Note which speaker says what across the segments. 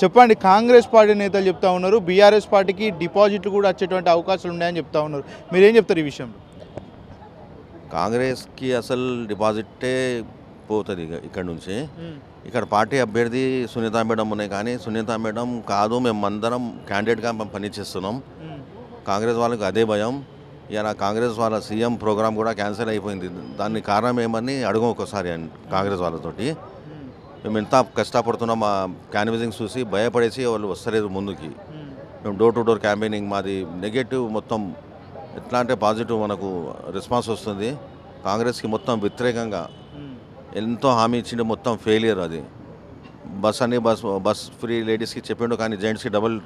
Speaker 1: చెప్పండి కాంగ్రెస్ పార్టీ నేతలు చెప్తా ఉన్నారు బీఆర్ఎస్ పార్టీకి డిపాజిట్లు కూడా వచ్చేటువంటి అవకాశాలు ఉన్నాయని చెప్తా ఉన్నారు. మీరేం చెప్తారు ఈ విషయంలో?
Speaker 2: కాంగ్రెస్కి అసలు డిపాజిటే పోతుంది ఇక ఇక్కడ నుంచి. ఇక్కడ పార్టీ అభ్యర్థి సునీత మేడం ఉన్నాయి కానీ సునీత మేడం కాదు మేము అందరం క్యాండిడేట్గా మేము. పనిచేస్తున్నాం కాంగ్రెస్ వాళ్ళకి అదే భయం. ఇలా కాంగ్రెస్ వాళ్ళ సీఎం ప్రోగ్రామ్ కూడా క్యాన్సిల్ అయిపోయింది. దానికి కారణం ఏమని అడుగు ఒకసారి కాంగ్రెస్ వాళ్ళతోటి. మేము ఎంత కష్టపడుతున్నాం ఆ క్యాన్వసింగ్ చూసి భయపడేసి వాళ్ళు వస్తలేదు ముందుకి. మేము డోర్ టు డోర్ క్యాంపెయినింగ్ మాది నెగటివ్ మొత్తం ఎట్లా అంటే పాజిటివ్ మనకు రెస్పాన్స్ వస్తుంది. కాంగ్రెస్కి మొత్తం వ్యతిరేకంగా ఎంతో హామీ ఇచ్చిండు మొత్తం ఫెయిలియర్ అది. బస్ అని బస్ బస్ ఫ్రీ లేడీస్కి చెప్పిండు కానీ జెంట్స్కి డబుల్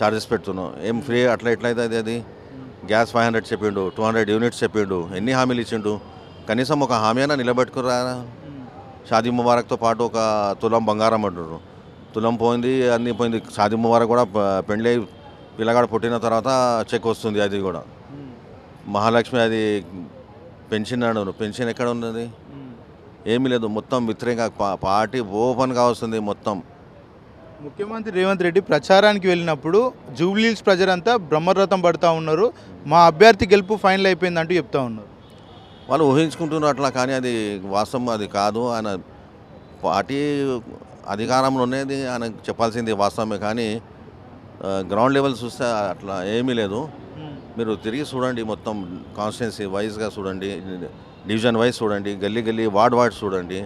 Speaker 2: ఛార్జెస్ పెడుతున్నాం. ఏం ఫ్రీ అట్లా ఎట్లా అవుతుంది అది? గ్యాస్ ఫైవ్ హండ్రెడ్ చెప్పిండు టూ హండ్రెడ్ యూనిట్స్ చెప్పిండు ఎన్ని హామీలు ఇచ్చిండు? కనీసం ఒక హామీ అయినా నిలబెట్టుకురా షాదీ ముబారక్తో పాటు ఒక తులం బంగారం అంటారు తులం పోయింది అన్నీ పోయింది. షాదీ ముబారక్ కూడా ప- పెళ్ళి అయి పిల్లగాడు పుట్టిన తర్వాత చెక్ వస్తుంది అది కూడా. మహాలక్ష్మి అది పెన్షన్ అన్నారు పెన్షన్ ఎక్కడ ఉన్నది? ఏమీ లేదు మొత్తం వ్యతిరేక పార్టీ ఓపెన్గా వస్తుంది మొత్తం.
Speaker 1: ముఖ్యమంత్రి రేవంత్ రెడ్డి ప్రచారానికి వెళ్ళినప్పుడు జూబ్లీల్స్ ప్రజలంతా బ్రహ్మరథం పడుతూ ఉన్నారు. మా అభ్యర్థి గెలుపు ఫైనల్ అయిపోయిందంటూ చెప్తా ఉన్నారు.
Speaker 2: వాళ్ళు ఊహించుకుంటున్నారు అట్లా కానీ అది వాస్తవం అది కాదు. ఆయన పార్టీ అధికారంలో ఉన్నది ఆయన చెప్పాల్సింది వాస్తవమే కానీ గ్రౌండ్ లెవెల్ చూస్తే అట్లా ఏమీ లేదు. మీరు తిరిగి చూడండి మొత్తం కాన్స్టిట్యున్సీ వైజ్గా చూడండి డివిజన్ వైజ్ చూడండి గల్లీ గల్లీ వార్డ్ వార్డ్ చూడండి.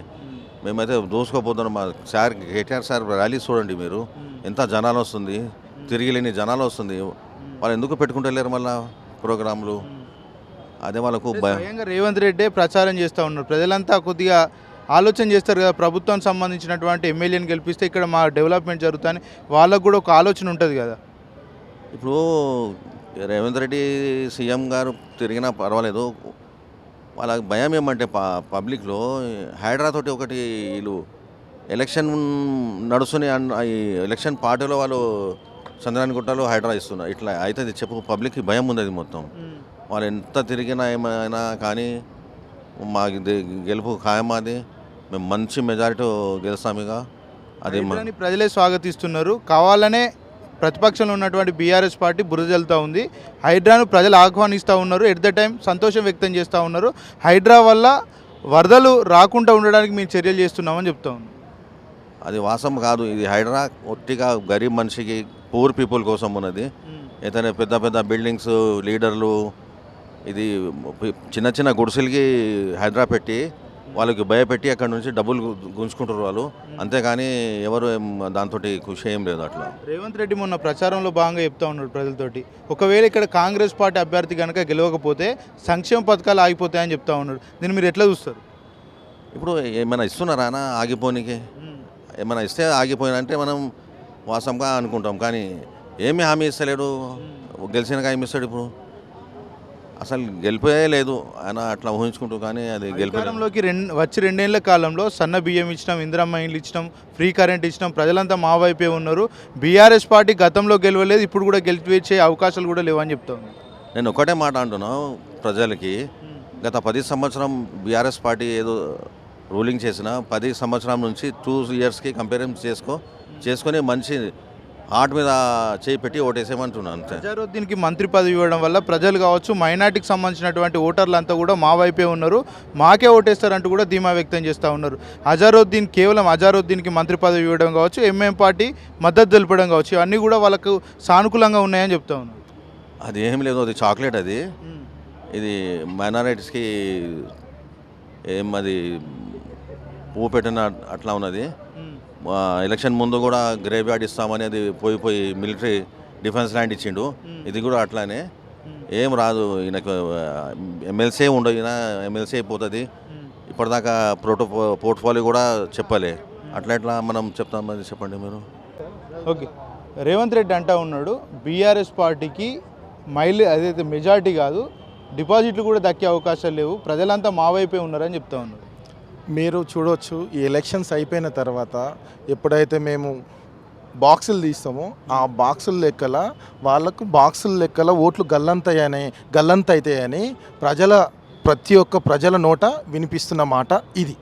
Speaker 2: మేమైతే దూసుకోపోతున్నాం. మా సార్ కేటీఆర్ సార్ ర్యాలీ చూడండి మీరు. ఎంత జనాలు వస్తుంది తిరిగి లేని జనాలు వస్తుంది. వాళ్ళు ఎందుకు పెట్టుకుంటలేరు మళ్ళా ప్రోగ్రాంలు? అదే వాళ్ళకు భయం
Speaker 1: రేవంత్ రెడ్డి ప్రచారం చేస్తూ ఉన్నారు. ప్రజలంతా కొద్దిగా ఆలోచన చేస్తారు కదా ప్రభుత్వానికి సంబంధించినటువంటి ఎమ్మెల్యేని గెలిపిస్తే ఇక్కడ మా డెవలప్మెంట్ జరుగుతాయని వాళ్ళకు కూడా ఒక ఆలోచన ఉంటుంది కదా.
Speaker 2: ఇప్పుడు రేవంత్ రెడ్డి సీఎం గారు తిరిగినా పర్వాలేదు. వాళ్ళకి భయం ఏమంటే ప పబ్లిక్లో హైడ్రా తోటి ఒకటి వీళ్ళు ఎలక్షన్ నడుస్తుని ఎలక్షన్ పార్టీలో వాళ్ళు చంద్రాని గుట్టలో హైడ్రా ఇస్తున్నారు. ఇట్లా అవుతుంది చెప్పు పబ్లిక్కి భయం ఉంది అది మొత్తం వాళ్ళు ఎంత తిరిగినా ఏమైనా కానీ మా గెలుపు ఖాయం అది మేము మంచి మెజారిటీ గెలుస్తాం ఇక. అది
Speaker 1: ప్రజలే స్వాగతిస్తున్నారు. కావాలనే ప్రతిపక్షంలో ఉన్నటువంటి బీఆర్ఎస్ పార్టీ బురజలుతూ ఉంది. హైడ్రాను ప్రజలు ఆహ్వానిస్తూ ఉన్నారు. ఎట్ ద టైం సంతోషం వ్యక్తం చేస్తూ ఉన్నారు. హైడ్రా వల్ల వరదలు రాకుండా ఉండడానికి మేము చర్యలు చేస్తున్నామని చెప్తా
Speaker 2: అది వాసం కాదు. ఇది హైడ్రా ఒట్టిగా గరీబ్ మనిషికి పూర్ పీపుల్ కోసం ఉన్నది. ఏదైనా పెద్ద పెద్ద బిల్డింగ్స్ లీడర్లు ఇది చిన్న చిన్న గుడిసెలకి హైడ్రా పెట్టి వాళ్ళకి భయపెట్టి అక్కడ నుంచి డబ్బులు గుంజుకుంటారు వాళ్ళు. అంతేగాని ఎవరు దాంతో ఖుషి ఏం లేదు అట్లా.
Speaker 1: రేవంత్ రెడ్డి మొన్న ప్రచారంలో భాగంగా చెప్తా ఉన్నాడు ప్రజలతోటి. ఒకవేళ ఇక్కడ కాంగ్రెస్ పార్టీ అభ్యర్థి కనుక గెలవకపోతే సంక్షేమ పథకాలు ఆగిపోతాయని చెప్తా ఉన్నాడు. దీన్ని మీరు ఎట్లా చూస్తారు?
Speaker 2: ఇప్పుడు ఏమైనా ఇస్తున్నారా అన్న? ఆగిపోనికి. ఏమైనా ఇస్తే ఆగిపోయినంటే మనం వాసంగా అనుకుంటాం. కానీ ఏమి హామీ ఇస్తలేడు. గెలిచినగా ఏమి ఇస్తాడు ఇప్పుడు. అసలు గెలిపే లేదు. ఆయన అట్లా ఊహించుకుంటూ కానీ అది గెలిపే
Speaker 1: అధికారంలోకి రెండు వచ్చి రెండేళ్ళ కాలంలో సన్న బియ్యం ఇచ్చినాం ఇందిరమ్మ ఇండ్లు ఇచ్చినాం ఫ్రీ కరెంట్ ఇచ్చినాం ప్రజలంతా మా వైపే ఉన్నారు. బీఆర్ఎస్ పార్టీ గతంలో గెలవలేదు ఇప్పుడు కూడా గెలిపించే అవకాశాలు కూడా లేవని చెప్తా ఉన్నాను
Speaker 2: నేను ఒకటే మాట అంటున్నాను ప్రజలకి. గత పది సంవత్సరం బీఆర్ఎస్ పార్టీ ఏదో రూలింగ్ చేసిన పది సంవత్సరం నుంచి టూ ఇయర్స్కి కంపేరిజన్ చేసుకో చేసుకొని మంచి హార్ట్ మీద చేయి పెట్టి ఓటేసేయమంటున్నాను అంతే.
Speaker 1: అజారుద్దీన్కి మంత్రి పదవి ఇవ్వడం వల్ల ప్రజలు కావచ్చు మైనార్టీకి సంబంధించినటువంటి ఓటర్లంతా కూడా మా వైపే ఉన్నారు. మాకే ఓటేస్తారంటూ కూడా ధీమా వ్యక్తం చేస్తూ ఉన్నారు. అజారుద్దీన్ కేవలం అజారుద్దీన్కి మంత్రి పదవి ఇవ్వడం కావచ్చు ఎంఎం పార్టీ మద్దతు తెలపడం కావచ్చు ఇవన్నీ కూడా వాళ్ళకు సానుకూలంగా ఉన్నాయని చెప్తా ఉన్నారు.
Speaker 2: అది ఏం లేదు అది చాక్లెట్ అది. ఇది మైనారిటీస్కి ఏం అది పువ్వు పెట్టిన అట్లా ఉన్నది. ఎలక్షన్ ముందు కూడా గ్రేవ్ యార్డ్ ఇస్తామని అది పోయి పోయి మిలిటరీ డిఫెన్స్ ల్యాండ్ ఇచ్చిండు. ఇది కూడా అట్లానే. ఏం రాదు ఈయనకు ఎమ్మెల్సీ ఉండదు ఈయన ఎమ్మెల్సీ అయిపోతుంది. ఇప్పటిదాకా ప్రోటో పోర్ట్ఫోలియో కూడా చెప్పలే. అట్లా ఎట్లా మనం చెప్తాం మరి చెప్పండి మీరు.
Speaker 1: ఓకే. రేవంత్ రెడ్డి అంటా ఉన్నాడు బీఆర్ఎస్ పార్టీకి మైలే అదైతే మెజారిటీ కాదు డిపాజిట్లు కూడా దక్కే అవకాశాలు లేవు ప్రజలంతా మా వైపే ఉన్నారని చెప్తా ఉన్నారు
Speaker 3: మీరు చూడవచ్చు ఈ ఎలక్షన్స్ అయిపోయిన తర్వాత ఎప్పుడైతే మేము బాక్సులు తీస్తామో ఆ బాక్సుల లెక్కల వాళ్ళకు బాక్సుల లెక్కల ఓట్లు గల్లంతయ్యాయని గల్లంత అవుతాయని ప్రజల ప్రతి ఒక్క ప్రజల నోట వినిపిస్తున్న మాట ఇది.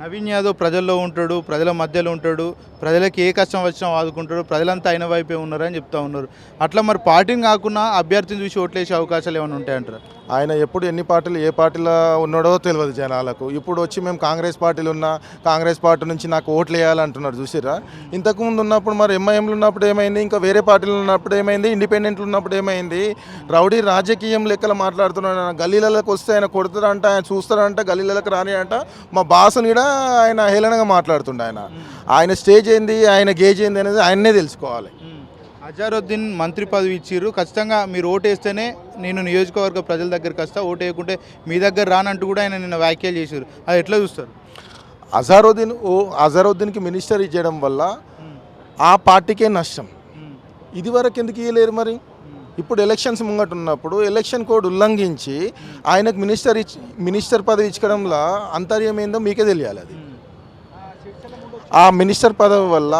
Speaker 1: నవీన్ యాదవ్ ప్రజల్లో ఉంటాడు ప్రజల మధ్యలో ఉంటాడు ప్రజలకు ఏ కష్టం వచ్చినా ఆదుకుంటాడు ప్రజలంతా ఆయన వైపే ఉన్నారని చెప్తా ఉన్నారు. అట్లా మరి పార్టీని కాకుండా అభ్యర్థిని చూసి ఓట్లేసే అవకాశాలు ఏమైనా ఉంటాయంటారు?
Speaker 3: ఆయన ఎప్పుడు ఎన్ని పార్టీలు ఏ పార్టీలో ఉన్నాడో తెలియదు జనాలకు. ఇప్పుడు వచ్చి మేము కాంగ్రెస్ పార్టీలు ఉన్నా కాంగ్రెస్ పార్టీ నుంచి నాకు ఓట్లు వేయాలంటున్నారు చూసిరా ఇంతకుముందు ఉన్నప్పుడు మరి ఎంఐఎంలు ఉన్నప్పుడు ఏమైంది? ఇంకా వేరే పార్టీలు ఉన్నప్పుడు ఏమైంది? ఇండిపెండెంట్లు ఉన్నప్పుడు ఏమైంది? రౌడీ రాజకీయం లెక్కలు మాట్లాడుతున్నాడు ఆయన. గల్లీలలోకి వస్తే ఆయన కొడతాడంట ఆయన చూస్తాడంట గల్లీలలోకి రాని అంట. మా బాసుని కూడా ఆయన హేళనగా మాట్లాడుతుండే ఆయన. ఆయన స్టేజ్ ఏంది? ఆయన గేజ్ ఏంది అనేది ఆయన్నే తెలుసుకోవాలి.
Speaker 1: అజారుద్దీన్ మంత్రి పదవి ఇచ్చిర్రు. ఖచ్చితంగా మీరు ఓటేస్తేనే నేను నియోజకవర్గ ప్రజల దగ్గరికి వస్తా ఓటు వేయకుంటే మీ దగ్గర రానంటూ కూడా ఆయన నిన్న వ్యాఖ్యలు చేశారు అది ఎట్లా చూస్తారు?
Speaker 3: అజారుద్దీన్ ఓ అజారుద్దీన్కి మినిస్టర్ ఇచ్చేయడం వల్ల ఆ పార్టీకే నష్టం. ఇదివరకు ఎందుకు ఇవ్వలేరు మరి? ఇప్పుడు ఎలక్షన్స్ ముంగట ఉన్నప్పుడు ఎలక్షన్ కోడ్ ఉల్లంఘించి ఆయనకు మినిస్టర్ ఇచ్చి మినిస్టర్ పదవి ఇచ్చడంలో అంతర్యం ఏందో మీకే తెలియాలి అది. ఆ మినిస్టర్ పదవి వల్ల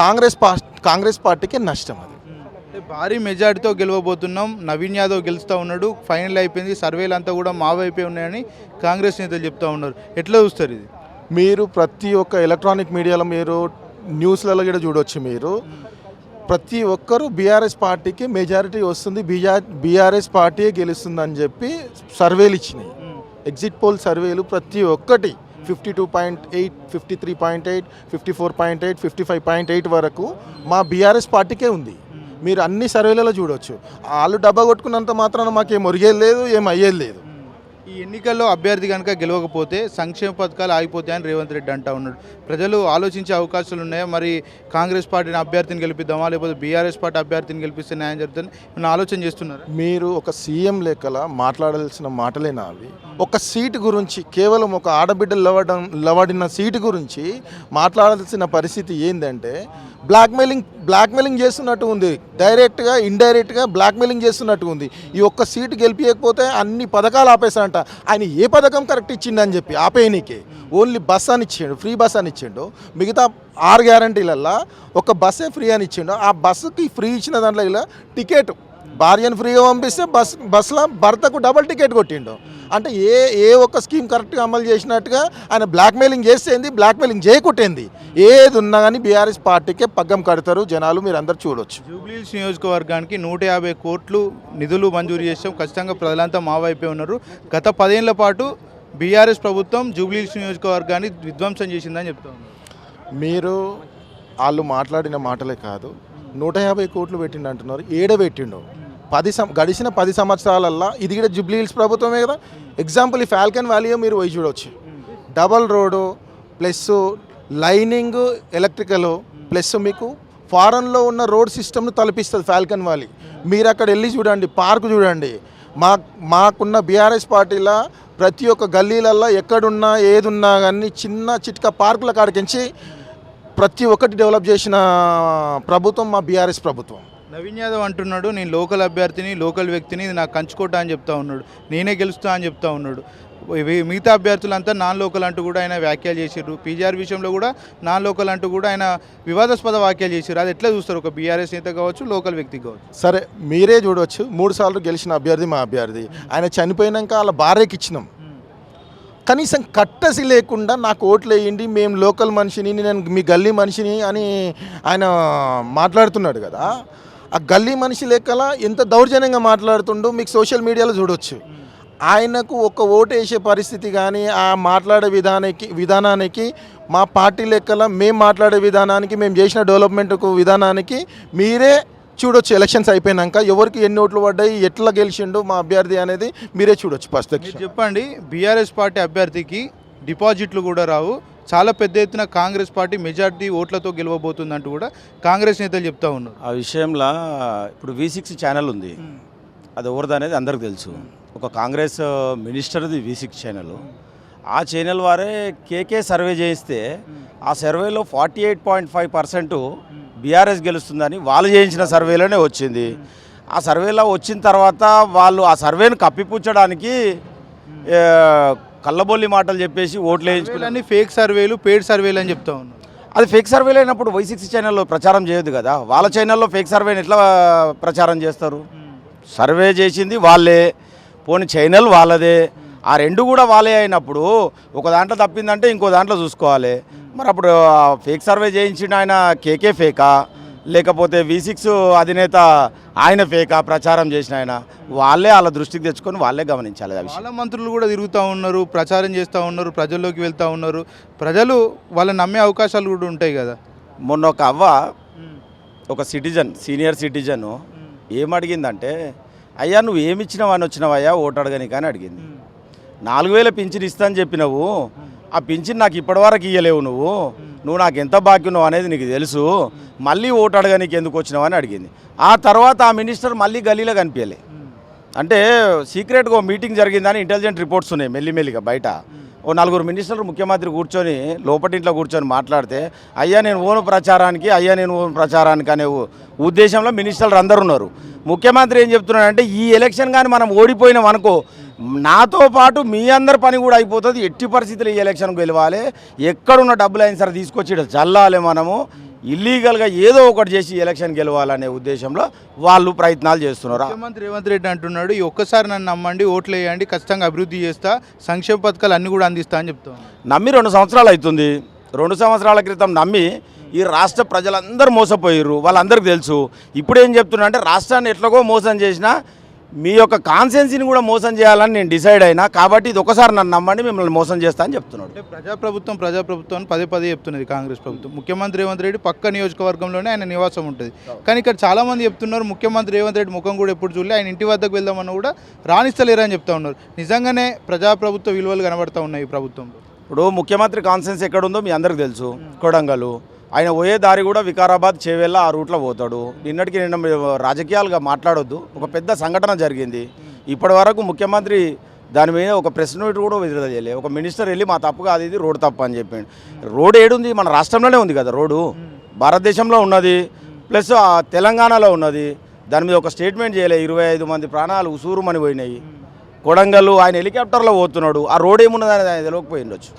Speaker 3: కాంగ్రెస్ పా కాంగ్రెస్ పార్టీకి నష్టం అది.
Speaker 1: భారీ మెజార్టీతో గెలవబోతున్నాం నవీన్ యాదవ్ గెలుస్తూ ఉన్నాడు ఫైనల్ అయిపోయింది సర్వేలు అంతా కూడా మా వైపే ఉన్నాయని కాంగ్రెస్ నేతలు చెప్తా ఉన్నారు. ఎట్లా చూస్తారు ఇది?
Speaker 3: మీరు ప్రతి ఒక్క ఎలక్ట్రానిక్ మీడియాలో మీరు న్యూస్లలో కూడా చూడొచ్చు మీరు. ప్రతి ఒక్కరూ బీఆర్ఎస్ పార్టీకి మెజారిటీ వస్తుంది బీఆర్ బీఆర్ఎస్ పార్టీయే గెలుస్తుందని చెప్పి సర్వేలు ఇచ్చినాయి. ఎగ్జిట్ పోల్ సర్వేలు ప్రతి ఒక్కటి. Fifty two point eight fifty three point eight fifty four point eight fifty five point eight వరకు మా బీఆర్ఎస్ పార్టీకే ఉంది. మీరు అన్ని సర్వేలలో చూడవచ్చు వాళ్ళు డబ్బా కొట్టుకున్నంత మాత్రాన మాకేం ఒరిగేది లేదు ఏం అయ్యేది లేదు.
Speaker 1: ఈ ఎన్నికల్లో అభ్యర్థి కనుక గెలవకపోతే సంక్షేమ పథకాలు ఆగిపోతాయని రేవంత్ రెడ్డి అంటా ఉన్నాడు. ప్రజలు ఆలోచించే అవకాశాలు ఉన్నాయా? మరి కాంగ్రెస్ పార్టీని అభ్యర్థిని గెలిపిద్దామా? లేకపోతే బీఆర్ఎస్ పార్టీ అభ్యర్థిని గెలిపిస్తే న్యాయం జరుగుతుంది ఏమైనా ఆలోచన చేస్తున్నారు?
Speaker 3: మీరు ఒక సీఎం లెక్కల మాట్లాడాల్సిన మాటలేనా అవి? ఒక సీటు గురించి కేవలం ఒక ఆడబిడ్డ లవడం లవడిన సీటు గురించి మాట్లాడాల్సిన పరిస్థితి ఏంటంటే బ్లాక్మెయిలింగ్ బ్లాక్మెయిలింగ్ చేస్తున్నట్టు ఉంది. డైరెక్ట్గా ఇండైరెక్ట్గా బ్లాక్మెయిలింగ్ చేస్తున్నట్టు ఉంది. ఈ ఒక్క సీటు గెలిపించకపోతే అన్ని పథకాలు ఆపేశారంట. ఆయన ఏ పథకం కరెక్ట్ ఇచ్చిండని చెప్పి ఆపేయనీకే. ఓన్లీ బస్ అని ఇచ్చిండు ఫ్రీ బస్ అని ఇచ్చిండు. మిగతా ఆరు గ్యారంటీలల్లో ఒక బస్సే ఫ్రీ అని ఇచ్చిండు. ఆ బస్సుకి ఫ్రీ ఇచ్చిన దాంట్లో ఇలా టికెట్ భార్యను ఫ్రీగా పంపిస్తే బస్ బస్సులో భర్తకు డబల్ టికెట్ కొట్టిండు. అంటే ఏ ఏ ఒక్క స్కీమ్ కరెక్ట్గా అమలు చేసినట్టుగా ఆయన బ్లాక్మెయిలింగ్ చేసేంది బ్లాక్మెయిలింగ్ చేయకుంటేంది ఏది? ఉన్నా కానీ బీఆర్ఎస్ పార్టీకే పగ్గం కడతారు జనాలు మీరు అందరు చూడొచ్చు.
Speaker 1: జూబ్లీహిల్స్ నియోజకవర్గానికి నూట యాభై కోట్లు నిధులు మంజూరు చేసాం ఖచ్చితంగా ప్రజలంతా మా వైపే ఉన్నారు. గత పదేళ్ళ పాటు బీఆర్ఎస్ ప్రభుత్వం జూబ్లీహిల్స్ నియోజకవర్గాన్ని విధ్వంసం చేసిందని చెప్తా
Speaker 3: మీరు వాళ్ళు మాట్లాడిన మాటలే కాదు నూట యాభై కోట్లు పెట్టిండు అంటున్నారు ఏడ పెట్టిండు? పది సం గడిచిన పది సంవత్సరాలల్లో ఇది కూడా జూబ్లీ హిల్స్ ప్రభుత్వమే కదా? ఎగ్జాంపుల్ ఈ ఫాల్కన్ వ్యాలీయో మీరు పోయి చూడవచ్చు double road plus lining electrical plus మీకు ఫారెన్లో ఉన్న రోడ్ సిస్టమ్ను తలపిస్తుంది ఫాల్కన్ వ్యాలీ మీరు అక్కడ వెళ్ళి చూడండి పార్క్ చూడండి. మా మాకున్న బీఆర్ఎస్ పార్టీలో ప్రతి ఒక్క గల్లీలల్లో ఎక్కడున్నా ఏదున్నా కానీ చిన్న చిట్కా పార్కుల కాడికించి ప్రతి ఒక్కటి డెవలప్ చేసిన ప్రభుత్వం మా బీఆర్ఎస్ ప్రభుత్వం.
Speaker 1: నవీన్ యాదవ్ అంటున్నాడు నేను లోకల్ అభ్యర్థిని లోకల్ వ్యక్తిని ఇది నాకు కంచుకోట అని చెప్తా ఉన్నాడు. నేనే గెలుస్తా అని చెప్తా ఉన్నాడు. మిగతా అభ్యర్థులంతా నాన్ లోకల్ అంటూ కూడా ఆయన వ్యాఖ్యలు చేశారు పీజీఆర్ విషయంలో కూడా నాన్ లోకల్ అంటూ కూడా ఆయన వివాదాస్పద వ్యాఖ్యలు చేశారు అది ఎట్లా చూస్తారు? ఒక బీఆర్ఎస్ నేత కావచ్చు లోకల్ వ్యక్తి కావచ్చు.
Speaker 3: సరే మీరే చూడవచ్చు మూడు సార్లు గెలిచిన అభ్యర్థి మా అభ్యర్థి. ఆయన చనిపోయినాక వాళ్ళ భార్యకి ఇచ్చినాం. కనీసం కట్టసి లేకుండా నాకు ఓట్లు వేయండి మేము లోకల్ మనిషిని నేను మీ గల్లీ మనిషిని అని ఆయన మాట్లాడుతున్నాడు కదా. ఆ గల్లీ మనిషి లెక్కల ఎంత దౌర్జన్యంగా మాట్లాడుతుండో మీకు సోషల్ మీడియాలో చూడొచ్చు. ఆయనకు ఒక ఓటు వేసే పరిస్థితి కానీ ఆ మాట్లాడే విధానానికి విధానానికి మా పార్టీ లెక్కల మేము మాట్లాడే విధానానికి మేము చేసిన డెవలప్మెంట్కు విధానానికి మీరే చూడొచ్చు. ఎలక్షన్స్ అయిపోయినాక ఎవరికి ఎన్ని ఓట్లు పడ్డాయి ఎట్లా గెలిచిండు మా అభ్యర్థి అనేది మీరే చూడొచ్చు.
Speaker 1: ఫస్ట్ చెప్పండి బీఆర్ఎస్ పార్టీ అభ్యర్థికి డిపాజిట్లు కూడా రావు. చాలా పెద్ద ఎత్తున కాంగ్రెస్ పార్టీ మెజార్టీ ఓట్లతో గెలవబోతుందంటూ కూడా కాంగ్రెస్ నేతలు చెప్తా ఉన్నారు.
Speaker 4: ఆ విషయంలో ఇప్పుడు వి సిక్స్ ఛానల్ ఉంది. అది ఎవరిది అనేది అందరికి తెలుసు. ఒక కాంగ్రెస్ మినిస్టర్ది వి సిక్స్ ఛానల్. ఆ ఛానల్ వారే కేకే సర్వే చేయిస్తే ఆ సర్వేలో forty eight point five percent BRS గెలుస్తుందని వాళ్ళు చేయించిన సర్వేలోనే వచ్చింది. ఆ సర్వేలో వచ్చిన తర్వాత వాళ్ళు ఆ సర్వేను కప్పిపుచ్చడానికి కళ్ళబొల్లి మాటలు చెప్పేసి ఓట్లు వేయించుకున్నారు
Speaker 1: అన్ని ఫేక్ సర్వేలు పేడ్ సర్వేలు అని చెప్తా ఉన్నారు
Speaker 4: అది ఫేక్ సర్వేలు అయినప్పుడు వై సిక్స్ ఛానల్లో ప్రచారం చేయొద్దు కదా? వాళ్ళ ఛానల్లో ఫేక్ సర్వేని ఎట్లా ప్రచారం చేస్తారు? సర్వే చేసింది వాళ్ళే పోనీ ఛానల్ వాళ్ళదే. ఆ రెండు కూడా వాళ్ళే అయినప్పుడు ఒక దాంట్లో తప్పిందంటే ఇంకో దాంట్లో చూసుకోవాలి. మరి అప్పుడు ఫేక్ సర్వే చేయించిన ఆయన కేకే ఫేకా లేకపోతే వి సిక్స్ అధినేత ఆయన ఫేకా ప్రచారం చేసిన ఆయన వాళ్ళే వాళ్ళ దృష్టికి తెచ్చుకొని వాళ్ళే గమనించాలి
Speaker 1: వాళ్ళ మంత్రులు కూడా తిరుగుతూ ఉన్నారు ప్రచారం చేస్తూ ఉన్నారు ప్రజల్లోకి వెళ్తూ ఉన్నారు. ప్రజలు వాళ్ళని నమ్మే అవకాశాలు కూడా ఉంటాయి కదా.
Speaker 4: మొన్న ఒక అవ్వ ఒక సిటిజన్ సీనియర్ సిటిజన్ ఏమడిగిందంటే అయ్యా నువ్వు ఏమి ఇచ్చినావు అని వచ్చినావయ్యా ఓటు అడగని కానీ అడిగింది. నాలుగు వేల పింఛన్ ఇస్తా అని చెప్పినావు. ఆ పింఛన్ నాకు ఇప్పటివరకు ఇయ్యలేవు నువ్వు. నువ్వు నాకు ఎంత బాక్యున్నావు అనేది నీకు తెలుసు. మళ్ళీ ఓటు అడగనీకి ఎందుకు వచ్చినావు అని అడిగింది. ఆ తర్వాత ఆ మినిస్టర్ మళ్ళీ గలీలో కనిపించలే. అంటే సీక్రెట్గా ఓ మీటింగ్ జరిగిందని ఇంటెలిజెంట్ రిపోర్ట్స్ ఉన్నాయి మెల్లిమెల్లిగా బయట. ఓ నలుగురు మినిస్టర్లు ముఖ్యమంత్రి కూర్చొని లోపటింట్లో కూర్చొని మాట్లాడితే అయ్యా నేను ఓను ప్రచారానికి అయ్యా నేను ఓను ప్రచారానికి అనే ఉద్దేశంలో మినిస్టర్లు అందరు ఉన్నారు. ముఖ్యమంత్రి ఏం చెప్తున్నాడంటే ఈ ఎలక్షన్ కానీ మనం ఓడిపోయినాం అనుకో నాతో పాటు మీ అందరి పని కూడా అయిపోతుంది. ఎట్టి పరిస్థితులు ఈ ఎలక్షన్కి గెలవాలి. ఎక్కడున్న డబ్బులు అయిన సరే తీసుకొచ్చి చల్లాలి మనము. ఇల్లీగల్గా ఏదో ఒకటి చేసి ఎలక్షన్ గెలవాలనే ఉద్దేశంలో వాళ్ళు ప్రయత్నాలు చేస్తున్నారు.
Speaker 1: ముఖ్యమంత్రి రేవంత్ రెడ్డి అంటున్నాడు ఈ ఒక్కసారి నన్ను నమ్మండి ఓట్లు వేయండి ఖచ్చితంగా అభివృద్ధి చేస్తా సంక్షేమ పథకాలు అన్ని కూడా అందిస్తా అని చెప్తా.
Speaker 4: నమ్మి రెండు సంవత్సరాలు అవుతుంది. రెండు సంవత్సరాల క్రితం నమ్మి ఈ రాష్ట్ర ప్రజలందరూ మోసపోయారు వాళ్ళందరికీ తెలుసు. ఇప్పుడు ఏం చెప్తున్నా అంటే రాష్ట్రాన్ని ఎట్లాగో మోసం చేసినా మీ యొక్క కాన్సెన్సీని కూడా మోసం చేయాలని నేను డిసైడ్ అయినా కాబట్టి ఇది ఒకసారి నన్ను నమ్మండి మిమ్మల్ని మోసం చేస్తా అని చెప్తున్నాడు.
Speaker 1: ప్రజాప్రభుత్వం ప్రజాప్రభుత్వం అని పదే పదే చెప్తున్నది కాంగ్రెస్ ప్రభుత్వం. ముఖ్యమంత్రి రేవంత్ రెడ్డి పక్క నియోజకవర్గంలోనే ఆయన నివాసం ఉంటుంది. కానీ ఇక్కడ చాలా మంది చెప్తున్నారు ముఖ్యమంత్రి రేవంత్ రెడ్డి ముఖం కూడా ఎప్పుడు చూడలే ఆయన ఇంటి వద్దకు వెళ్దామన్నా కూడా రాణిస్తలేరని చెప్తా ఉన్నారు. నిజంగానే ప్రజాప్రభుత్వ విలువలు కనబడతా ఉన్నాయి ఈ ప్రభుత్వంలో.
Speaker 4: ఇప్పుడు ముఖ్యమంత్రి కాన్సెన్స్ ఎక్కడుందో మీ అందరికి తెలుసు. కొడంగల్ ఆయన పోయే దారి కూడా వికారాబాద్ చేవేళ్ళ ఆ రూట్లో పోతాడు. నిన్నటికి నిన్న మీరు రాజకీయాలుగా మాట్లాడొద్దు. ఒక పెద్ద సంఘటన జరిగింది. ఇప్పటి వరకు ముఖ్యమంత్రి దాని మీద ఒక ప్రెస్ నోట్ కూడా విడుదల చేయలేదు ఒక మినిస్టర్ వెళ్ళి మా తప్పు కాదు ఇది రోడ్ తప్పు అని చెప్పిండు. రోడ్ ఏడుంది? మన రాష్ట్రంలోనే ఉంది కదా రోడ్డు. భారతదేశంలో ఉన్నది. ప్లస్ ఆ తెలంగాణలో ఉన్నది. దాని మీద ఒక స్టేట్మెంట్ చేయలే. ఇరవై ఐదు మంది ప్రాణాలు ఉసూరుమని పోయినాయి. కొడంగల్ ఆయన హెలికాప్టర్లో పోతున్నాడు. ఆ రోడ్ ఏమున్నదని ఆయన తెలియకపోయిండొచ్చు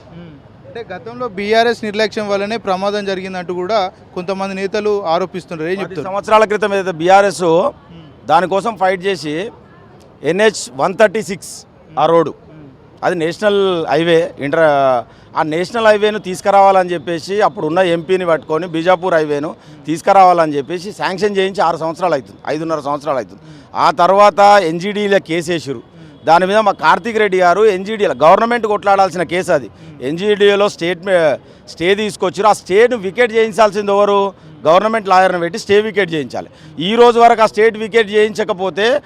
Speaker 1: అంటే గతంలో బీఆర్ఎస్ నిర్లక్ష్యం వల్లనే ప్రమాదం జరిగిందంటూ కూడా కొంతమంది నేతలు ఆరోపిస్తున్నారు ఏం చెప్తారు?
Speaker 4: సంవత్సరాల క్రితం ఏదైతే బీఆర్ఎస్ దానికోసం ఫైట్ చేసి ఎన్హెచ్ వన్ థర్టీ సిక్స్ ఆ రోడ్డు. అది నేషనల్ హైవే ఇంటర్ ఆ నేషనల్ హైవేను తీసుకురావాలని చెప్పేసి అప్పుడు ఉన్న ఎంపీని పట్టుకొని బీజాపూర్ హైవేను తీసుకురావాలని చెప్పేసి శాంక్షన్ చేయించి ఆరు సంవత్సరాలు అవుతుంది ఐదున్నర సంవత్సరాలు అవుతుంది. ఆ తర్వాత ఎన్జీడీలో కేసు వేసారు దాని మీద మా కార్తీక్ రెడ్డి గారు ఎన్జీడీలో గవర్నమెంట్ కొట్లాడాల్సిన కేసు అది. ఎన్జీడీలో స్టేట్ స్టే తీసుకొచ్చారు. ఆ స్టేట్ వికెట్ చేయించాల్సింది ఎవరు? గవర్నమెంట్ లాయర్ని పెట్టి స్టే వికెట్ చేయించాలి. ఈ రోజు వరకు ఆ స్టేట్ వికెట్ చేయించకపోతే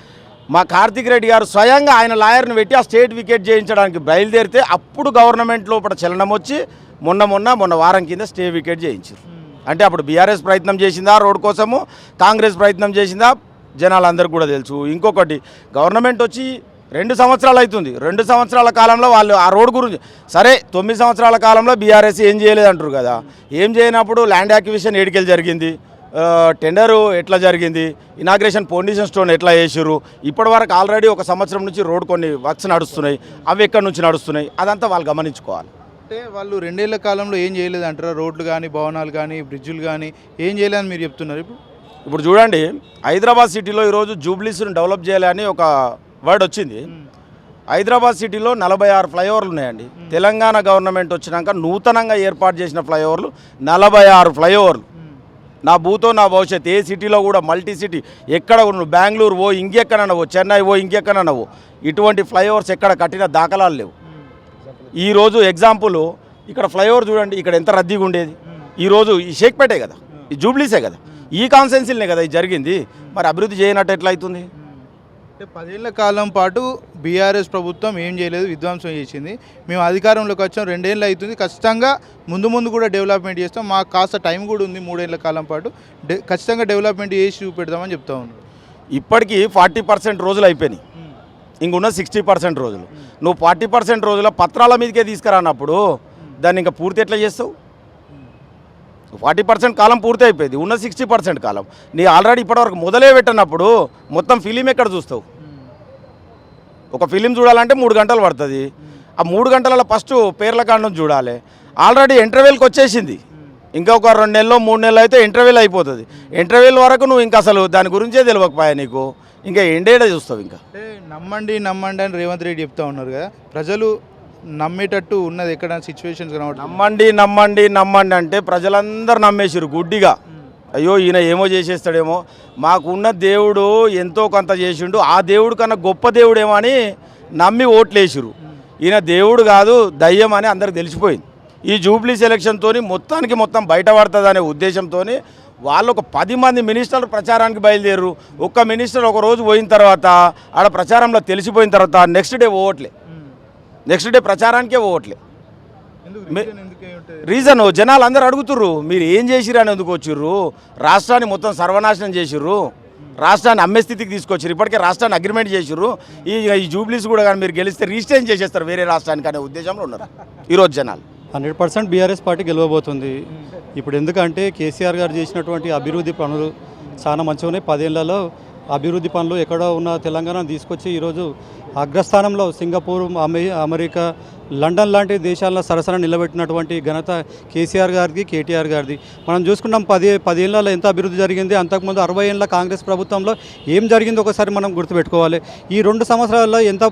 Speaker 4: మా కార్తీక్ రెడ్డి గారు స్వయంగా ఆయన లాయర్ని పెట్టి ఆ స్టేట్ వికెట్ చేయించడానికి బయలుదేరితే అప్పుడు గవర్నమెంట్ లోపల చలనం వచ్చి మొన్న మొన్న మొన్న వారం కింద స్టే వికెట్ చేయించారు. అంటే అప్పుడు బీఆర్ఎస్ ప్రయత్నం చేసిందా రోడ్ కోసము? కాంగ్రెస్ ప్రయత్నం చేసిందా? జనాలందరికీ కూడా తెలుసు. ఇంకొకటి గవర్నమెంట్ వచ్చి రెండు సంవత్సరాలు అవుతుంది. రెండు సంవత్సరాల కాలంలో వాళ్ళు ఆ రోడ్ గురించి సరే తొమ్మిది సంవత్సరాల కాలంలో బీఆర్ఎస్ ఏం చేయలేదు అంటారు కదా. ఏం చేయనప్పుడు ల్యాండ్ యాక్విజిషన్ ఏడికెళ్ళి జరిగింది. టెండరు ఎట్లా జరిగింది? ఇనాగ్రేషన్ ఫౌండేషన్ స్టోన్ ఎట్లా వేసారు ఇప్పటి వరకు ఆల్రెడీ ఒక సంవత్సరం నుంచి రోడ్ కొన్ని వర్క్స్ నడుస్తున్నాయి. అవి ఎక్కడి నుంచి నడుస్తున్నాయి? అదంతా వాళ్ళు గమనించుకోవాలి.
Speaker 1: అంటే వాళ్ళు రెండేళ్ళ కాలంలో ఏం చేయలేదు అంటారా? రోడ్లు కానీ భవనాలు కానీ బ్రిడ్జులు కానీ ఏం చేయలేదని మీరు చెప్తున్నారు ఇప్పుడు?
Speaker 4: ఇప్పుడు చూడండి హైదరాబాద్ సిటీలో ఈరోజు జూబ్లీస్ని డెవలప్ చేయాలని ఒక వర్డ్ వచ్చింది. హైదరాబాద్ సిటీలో నలభై ఆరు ఫ్లైఓవర్లు ఉన్నాయండి. తెలంగాణ గవర్నమెంట్ వచ్చినాక నూతనంగా ఏర్పాటు చేసిన ఫ్లైఓవర్లు నలభై ఆరు ఫ్లైఓవర్లు. నా భూతో నా భవిష్యత్ ఏ సిటీలో కూడా మల్టీ సిటీ ఎక్కడ బెంగళూరు ఓ ఇంకెక్కడన్నా ఓ చెన్నై ఓ ఇంకెక్కడన్నా ఓ ఇటువంటి ఫ్లైఓవర్స్ ఎక్కడ కట్టిన దాఖలాలు లేవు. ఈరోజు ఎగ్జాంపుల్ ఇక్కడ ఫ్లైఓవర్ చూడండి ఇక్కడ ఎంత రద్దీగా ఉండేది. ఈరోజు ఈ షేక్పేటే కదా ఈ జూబ్లీసే కదా. ఈ కాన్సెన్సీలనే కదా ఇది జరిగింది. మరి అభివృద్ధి చేయనట్టు ఎట్లా అవుతుంది
Speaker 1: అంటే పదేళ్ళ కాలం పాటు బీఆర్ఎస్ ప్రభుత్వం ఏం చేయలేదు విధ్వంసం చేసింది. మేము అధికారంలోకి వచ్చాం రెండేళ్ళు అవుతుంది. ఖచ్చితంగా ముందు ముందు కూడా డెవలప్మెంట్ చేస్తాం. మాకు కాస్త టైం కూడా ఉంది మూడేళ్ళ కాలం పాటు. ఖచ్చితంగా డెవలప్మెంట్ చేసి చూపెడదామని చెప్తా ఉన్నారు
Speaker 4: ఇప్పటికీ ఫార్టీ పర్సెంట్ రోజులు అయిపోయినాయి. ఇంకున్న సిక్స్టీ పర్సెంట్ రోజులు. నువ్వు ఫార్టీ పర్సెంట్ రోజుల పత్రాల మీదకే తీసుకురానప్పుడు దాన్ని ఇంకా పూర్తి ఎట్లా చేస్తావు? ఫార్టీ పర్సెంట్ కాలం పూర్తి అయిపోయింది ఉన్న సిక్స్టీ పర్సెంట్ కాలం. నీ ఆల్రెడీ ఇప్పటివరకు మొదలే పెట్టినప్పుడు మొత్తం ఫిలిం ఎక్కడ చూస్తావు? ఒక ఫిలిం చూడాలంటే మూడు గంటలు పడుతుంది. ఆ మూడు గంటలలో ఫస్ట్ పేర్ల కాండం చూడాలి. ఆల్రెడీ ఇంటర్వెల్కి వచ్చేసింది. ఇంకా ఒక రెండు నెలలో మూడు నెలలు అయితే ఇంటర్వెల్ అయిపోతుంది. ఇంటర్వెల్ వరకు నువ్వు ఇంకా అసలు దాని గురించే తెలియకపోయా నీకు? ఇంకా ఎండేడ చూస్తావు ఇంకా.
Speaker 1: నమ్మండి నమ్మండి అని రేవంత్ రెడ్డి చెప్తా ఉన్నారు కదా. ప్రజలు నమ్మేటట్టు ఉన్నది ఎక్కడ సిచ్యువేషన్స్ కనబడుతుంది
Speaker 4: నమ్మండి నమ్మండి నమ్మండి అంటే ప్రజలందరూ నమ్మేసారు గుడ్డిగా. అయ్యో ఈయన ఏమో చేసేస్తాడేమో. మాకున్న దేవుడు ఎంతో కొంత చేసిండు. ఆ దేవుడు కన్నా గొప్ప దేవుడేమో అని నమ్మి ఓట్లేసిరు ఈయన దేవుడు కాదు దయ్యం అని అందరికి తెలిసిపోయింది. ఈ జూబ్లీ సెలక్షన్తో మొత్తానికి మొత్తం బయటపడుతుంది అనే ఉద్దేశంతో వాళ్ళు ఒక పది మంది మినిస్టర్లు ప్రచారానికి బయలుదేరు ఒక్క మినిస్టర్ ఒక రోజు పోయిన తర్వాత ఆడ ప్రచారంలో తెలిసిపోయిన తర్వాత నెక్స్ట్ డే ఓట్లే. నెక్స్ట్ డే ప్రచారానికే
Speaker 1: ఉంటుంది?
Speaker 4: రీజన్ జనాలు అందరూ అడుగుతుర్రు మీరు ఏం చేసిర్రు అని ఎందుకు వచ్చిర్రు? రాష్ట్రాన్ని మొత్తం సర్వనాశనం చేసిర్రు. రాష్ట్రాన్ని అమ్మే స్థితికి తీసుకొచ్చారు ఇప్పటికే రాష్ట్రాన్ని అగ్రిమెంట్ చేసిర్రు. ఈ ఈ జూబ్లీస్ కూడా కానీ మీరు గెలిస్తే రిజిస్ట్రేషన్ చేసేస్తారు వేరే రాష్ట్రానికి అనే ఉద్దేశంలో ఉన్నారు? ఈరోజు జనాలు.
Speaker 5: హండ్రెడ్ పర్సెంట్ బీఆర్ఎస్ పార్టీ గెలవబోతుంది. ఇప్పుడు ఎందుకంటే కేసీఆర్ గారు చేసినటువంటి అభివృద్ధి పనులు చాలా మంచిగా ఉన్నాయి. పదేళ్ళలో అభివృద్ధి పనులు ఎక్కడో ఉన్న తెలంగాణ తీసుకొచ్చి ఈరోజు అగ్రస్థానంలో సింగపూర్ అమె- అమెరికా లండన్ లాంటి దేశాల్లో సరసన నిలబెట్టినటువంటి ఘనత కేసీఆర్ గారిది కేటీఆర్ గారిది. మనం చూసుకున్నాం పది పదేళ్ళలో ఎంత అభివృద్ధి జరిగింది అంతకుముందు అరవై ఏళ్ళ కాంగ్రెస్ ప్రభుత్వంలో ఏం జరిగిందో ఒకసారి మనం గుర్తుపెట్టుకోవాలి. ఈ రెండు సంవత్సరాల్లో ఎంత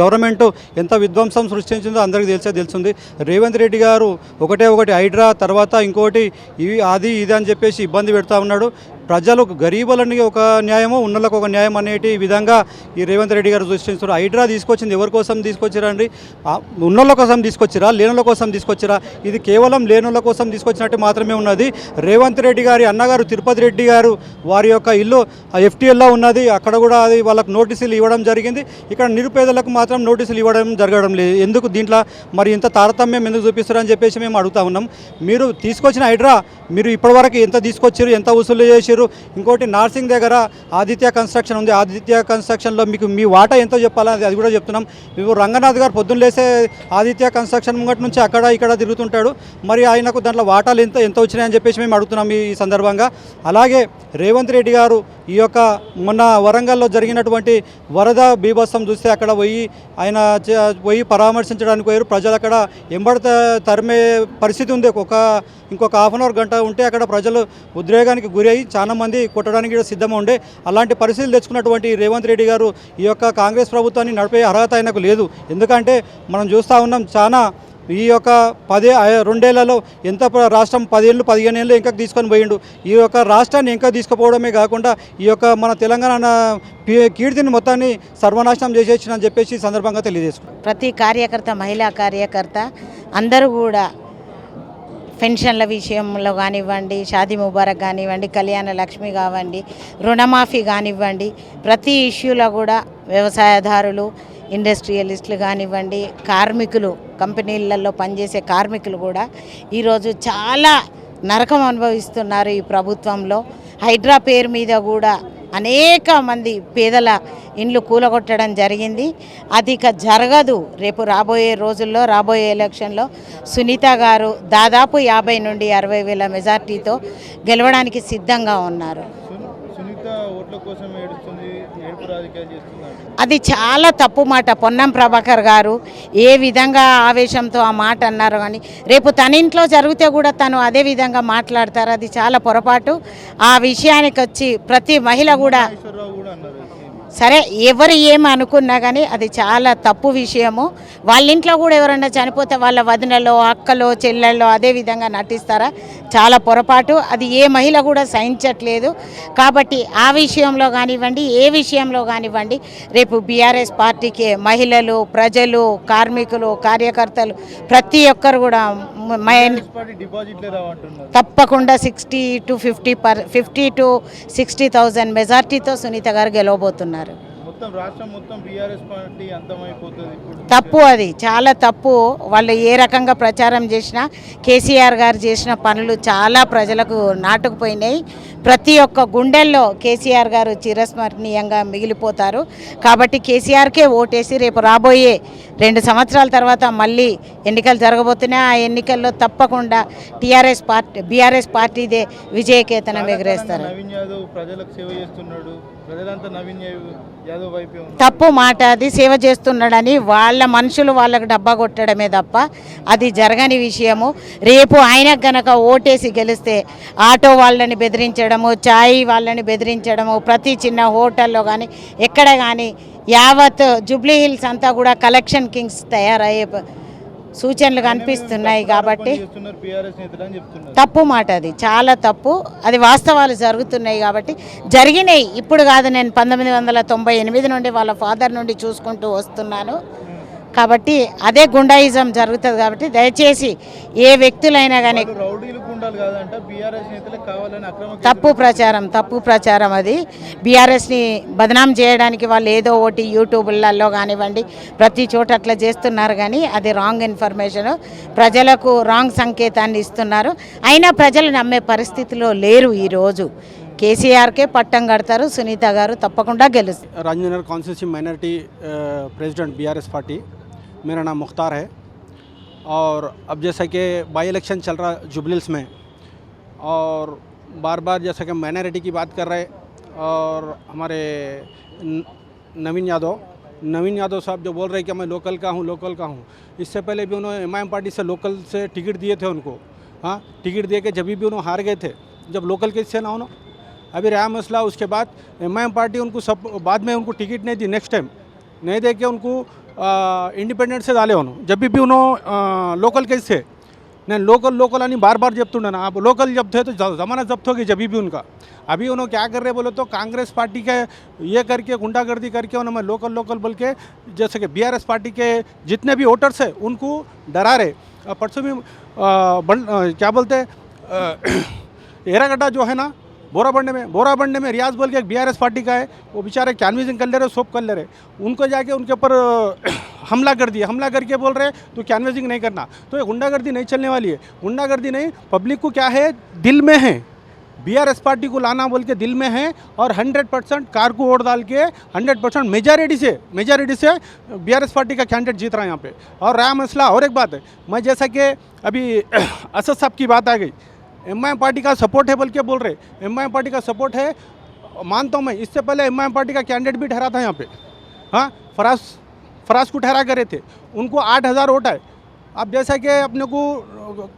Speaker 5: గవర్నమెంట్ ఎంత విధ్వంసం సృష్టించిందో అందరికీ తెలిసే తెలుస్తుంది. రేవంత్ రెడ్డి గారు ఒకటే ఒకటి హైడ్రా తర్వాత ఇంకోటి ఇవి అది ఇది అని చెప్పేసి ఇబ్బంది పెడతా ఉన్నాడు. ప్రజలు గరీబులని ఒక న్యాయము ఉన్నలకు ఒక న్యాయం అనేటి విధంగా ఈ రేవంత్ రెడ్డి గారు సృష్టిస్తున్నారు హైడ్రా తీసుకొచ్చింది ఎవరి కోసం తీసుకొచ్చారండి? ఉన్నోళ్ళ కోసం తీసుకొచ్చిరా లేనుల కోసం తీసుకొచ్చిరా? ఇది కేవలం లేనుల కోసం తీసుకొచ్చినట్టు మాత్రమే ఉన్నది. రేవంత్ రెడ్డి గారి అన్నగారు తిరుపతి రెడ్డి గారు వారి యొక్క ఇల్లు ఎఫ్టీఎల్లో ఉన్నది. అక్కడ కూడా అది వాళ్ళకు నోటీసులు ఇవ్వడం జరిగింది. ఇక్కడ నిరుపేదలకు మాత్రం నోటీసులు ఇవ్వడం జరగడం లేదు. ఎందుకు దీంట్లో మరి ఇంత తారతమ్యం ఎందుకు చూపిస్తారని చెప్పేసి మేము అడుగుతా ఉన్నాం. మీరు తీసుకొచ్చిన హైడ్రా మీరు ఇప్పటివరకు ఎంత తీసుకొచ్చారు ఎంత వసూలు చేశారు ఇంకోటి నార్సింగ్ దగ్గర ఆదిత్య కన్స్ట్రక్షన్ ఉంది. ఆదిత్య కన్స్ట్రక్షన్లో మీకు మీ వాటా ఎంతో చెప్పాలని అది కూడా చెప్తున్నాం. మేము రంగనాథ్ గారు పొద్దున్న లేసే ఆదిత్య కన్స్ట్రక్షన్ ముంగట్ నుంచి అక్కడ ఇక్కడ తిరుగుతుంటాడు. మరి ఆయనకు దాంట్లో వాటాలు ఎంత ఎంత వచ్చినాయని చెప్పేసి మేము అడుగుతున్నాం ఈ సందర్భంగా. అలాగే రేవంత్ రెడ్డి గారు ఈ యొక్క మొన్న వరంగల్లో జరిగినటువంటి వరద బీభత్సం చూస్తే అక్కడ పోయి ఆయన పోయి పరామర్శించడానికి పోయారు. ప్రజలు అక్కడ ఎంబడి తరిమే పరిస్థితి ఉంది. ఒక ఇంకొక హాఫ్ అన్ అవర్ గంట ఉంటే అక్కడ ప్రజలు ఉద్రేగానికి గురి అయ్యి చాలా కొట్టడానికి కూడా సిద్ధంగా ఉండే. అలాంటి పరిస్థితులు తెచ్చుకున్నటువంటి రేవంత్ రెడ్డి గారు ఈ యొక్క కాంగ్రెస్ ప్రభుత్వాన్ని నడిపే అర్హత ఆయనకు లేదు. ఎందుకంటే మనం చూస్తూ ఉన్నాం. చాలా ఈ యొక్క పదే రెండేళ్ళలో ఎంత రాష్ట్రం పదేళ్ళు పదిహేను ఏళ్ళు ఇంకా తీసుకొని పోయిండు. ఈ యొక్క రాష్ట్రాన్ని ఇంకా తీసుకుపోవడమే కాకుండా ఈ యొక్క మన తెలంగాణ పీ- కీర్తిని మొత్తాన్ని సర్వనాశనం చేసేసిందని చెప్పేసి సందర్భంగా తెలియజేసుకున్నాం
Speaker 6: ప్రతి కార్యకర్త మహిళా కార్యకర్త అందరూ కూడా పెన్షన్ల విషయంలో కానివ్వండి షాదీ ముబారక్ కానివ్వండి కళ్యాణ లక్ష్మి కావండి రుణమాఫీ కానివ్వండి ప్రతి ఇష్యూలో కూడా వ్యవసాయదారులు ఇండస్ట్రియలిస్టులు కానివ్వండి కార్మికులు కంపెనీలలో పనిచేసే కార్మికులు కూడా ఈరోజు చాలా నరకం అనుభవిస్తున్నారు ఈ ప్రభుత్వంలో. హైడ్రా పేరు మీద కూడా అనేక మంది పేదల ఇండ్లు కూలగొట్టడం జరిగింది. అది ఇక జరగదు. రేపు రాబోయే రోజుల్లో రాబోయే ఎలక్షన్లో సునీత గారు దాదాపు యాభై నుండి అరవై వేల మెజార్టీతో గెలవడానికి సిద్ధంగా ఉన్నారు.
Speaker 1: సునీత ఓట్ల కోసం ఏడుస్తుంది ఏడుపు రాజకీయాలు చేస్తుంది.
Speaker 6: అది చాలా తప్పు మాట. పొన్నం ప్రభాకర్ గారు ఏ విధంగా ఆవేశంతో ఆ మాట అన్నారు కానీ రేపు తన ఇంట్లో జరిగితే కూడా తను అదే విధంగా మాట్లాడతారు. అది చాలా పొరపాటు. ఆ విషయానికి వచ్చి ప్రతి మహిళ కూడా సరే ఎవరు ఏమి అనుకున్నా కానీ అది చాలా తప్పు విషయము. వాళ్ళ ఇంట్లో కూడా ఎవరైనా చనిపోతే వాళ్ళ వదినలో అక్కలో చెల్లెల్లో అదే విధంగా నటిస్తారా? చాలా పొరపాటు. అది ఏ మహిళ కూడా సహించట్లేదు. కాబట్టి ఆ విషయంలో కానివ్వండి ఏ విషయంలో కానివ్వండి రేపు బీఆర్ఎస్ పార్టీకి మహిళలు ప్రజలు కార్మికులు కార్యకర్తలు ప్రతి ఒక్కరు కూడా తప్పకుండా sixty to fifty per fifty to sixty thousand మెజార్టీతో సునీత గారు గెలవబోతున్నారు.
Speaker 1: మొత్తం రాష్ట్రం మొత్తం బీఆర్ఎస్ పార్టీ అంతమైపోతుంది
Speaker 6: తప్పు అది చాలా తప్పు. వాళ్ళు ఏ రకంగా ప్రచారం చేసినా కేసీఆర్ గారు చేసిన పనులు చాలా ప్రజలకు నాటుకుపోయినాయి. ప్రతి ఒక్క గుండెల్లో కేసీఆర్ గారు చిరస్మరణీయంగా మిగిలిపోతారు. కాబట్టి కేసీఆర్కే ఓటేసి రేపు రాబోయే రెండు సంవత్సరాల తర్వాత మళ్ళీ ఎన్నికలు జరగబోతున్నాయి. ఆ ఎన్నికల్లో తప్పకుండా టీఆర్ఎస్ పార్టీ బీఆర్ఎస్ పార్టీదే విజయకేతనం ఎగరేస్తారు.
Speaker 1: నవీన్ యాదవ్ ప్రజలకు సేవ చేస్తున్నాడు.
Speaker 6: తప్పు మాట అది. సేవ చేస్తున్నాడని వాళ్ళ మనుషులు వాళ్ళకు డబ్బా కొట్టడమే తప్ప అది జరగని విషయము. రేపు ఆయనకు గనక ఓటేసి గెలిస్తే ఆటో వాళ్ళని బెదిరించడము చాయ్ వాళ్ళని బెదిరించడము ప్రతి చిన్న హోటల్లో కానీ ఎక్కడ కానీ యావత్ జూబ్లీ హిల్స్ అంతా కూడా కలెక్షన్ కింగ్స్ తయారయ్యే సూచనలు కనిపిస్తున్నాయి కాబట్టి తప్పు మాట అది. చాలా తప్పు. అది వాస్తవాలు జరుగుతున్నాయి కాబట్టి జరిగినాయి. ఇప్పుడు కాదు నేను పంతొమ్మిది వందల తొంభై ఎనిమిది నుండి వాళ్ళ ఫాదర్ నుండి చూసుకుంటూ వస్తున్నాను. కాబట్టి అదే గుండాయిజం జరుగుతుంది కాబట్టి దయచేసి ఏ వ్యక్తులైనా కానీ తప్పు ప్రచారం తప్పు ప్రచారం అది. బీఆర్ఎస్ని బదనాం చేయడానికి వాళ్ళు ఏదో ఒకటి యూట్యూబ్లలో కానివ్వండి ప్రతి చోట అట్లా చేస్తున్నారు కానీ అది రాంగ్ ఇన్ఫర్మేషన్ ప్రజలకు రాంగ్ సంకేతాన్ని ఇస్తున్నారు. అయినా ప్రజలు నమ్మే పరిస్థితిలో లేరు ఈరోజు. కేసీఆర్కే పట్టం కడతారు సునీత గారు తప్పకుండా గెలుస్తారు.
Speaker 7: Rajendra constitution minority president BRS party. मेरा नाम मुख्तार है। और अब जैसा कि बाई इलेक्शन चल रहा है जुबलिल्स में, और बार बार जैसा कि माइनॉरिटी की बात कर रहे और हमारे नवीन यादव नवीन यादव साहब जो बोल रहे हैं कि मैं लोकल का हूँ, लोकल का हूँ, इससे पहले भी उन्होंने एम पार्टी से लोकल से टिकट दिए थे उनको। हाँ टिकट दे के जब भी उन्होंने हार गए थे, जब लोकल के से ना हो अभी रहा मसला, उसके बाद एम पार्टी उनको सब, बाद में उनको टिकट नहीं दी नेक्स्ट टाइम नहीं दे के उनको इंडिपेंडेंट से डाले उन्होंने जब भी उन्होंने लोकल केस थे నేను లోకల్ లోకల్ అని बार बार చెప్తున్నాను आप लोकल जब थे तो ज- जमाना जब्त होगी जब भी उनका अभी उन्होंने क्या कर रहे बोले तो कांग्रेस पार्टी के ये करके गुंडागर्दी करके उन्होंने लोकल लोकल बोल के जैसे कि बीआरएस पार्टी के जितने भी वोटर्स है उनको डरा रहे अ, परसों भी अ, बन- अ, क्या बोलते हैं एरागड्ढा जो है ना बोरा बंडे में बोरा बंडे में रियाज बोल के एक बीआरएस पार्टी का है, वो बेचारे कैनविजिंग कर ले रहे, सोप कर ले रहे। उनको जाके उनके ऊपर हमला कर दिया हमला करके बोल रहे तो कैनवेजिंग नहीं करना। तो ये गुंडागर्दी नहीं चलने वाली है। गुंडागर्दी नहीं, पब्लिक को क्या है, दिल में है। बीआरएस पार्टी को लाना बोल के दिल में है और 100 परसेंट कार को वोट डाल के 100 परसेंट मेजॉरिटी से मेजॉरिटी से बीआरएस पार्टी का कैंडिडेट जीत रहा है यहाँ पे। और रहा मसला और एक बात है, मैं जैसा कि अभी असद साहब की बात आ गई। एम पार्टी का सपोर्ट है बोल के बोल रहे एम पार्टी का सपोर्ट है, मानता हूँ मैं, इससे पहले एम पार्टी का कैंडिडेट भी ठहरा था यहाँ पे। हाँ फराज फराज को ठहरा करे थे, उनको आठ हज़ार वोट आए। अब जैसा कि अपने को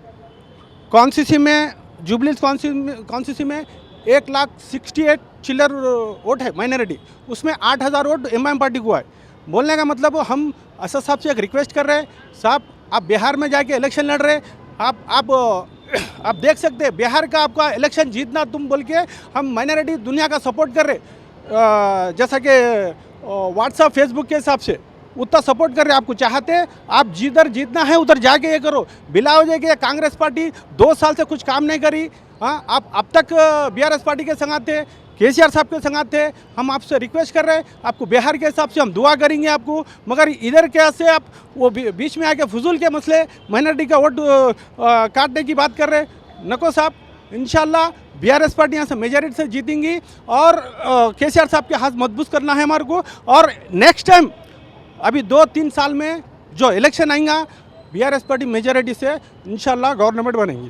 Speaker 7: कॉन्स्टिट्यूंसी में जुबलिस कॉन्स्टिट्यूंसी में एक लाख सिक्सटी एट चिल्लर वोट है माइनॉरिटी उसमें आठ हज़ार वोट एम पार्टी को आए। बोलने का मतलब हम असद साहब से एक रिक्वेस्ट कर रहे हैं, साहब, आप बिहार में जाके इलेक्शन लड़ रहे आप आप आप देख सकते हैं, बिहार का आपका इलेक्शन जीतना तुम बोल के हम माइनॉरिटी दुनिया का सपोर्ट कर रहे जैसा कि व्हाट्सअप फेसबुक के हिसाब से उतना सपोर्ट कर रहे आपको चाहते आप जिधर जीतना है उधर जाके ये करो। बिला वजह के कांग्रेस पार्टी दो साल से कुछ काम नहीं करी। हाँ आप अब तक बीआरएस पार्टी के संगात थे के साहब के संगात थे, हम आपसे रिक्वेस्ट कर रहे हैं, आपको बिहार के हिसाब से हम दुआ करेंगे आपको, मगर इधर के से आप, वो बीच में आके फजूल के मसले माइनॉरिटी का वोट काटने की बात कर रहे हैं। नको साहब इन बी आर एस पार्टी यहाँ से मेजोरिटी से जीतेंगी और के सी आर साहब के हाथ मज़बूत करना है हमारे को। और नेक्स्ट टाइम अभी दो तीन साल में जो इलेक्शन आएगा B R S party majority से, इंशाल्लाह गवर्नमेंट बनेगी।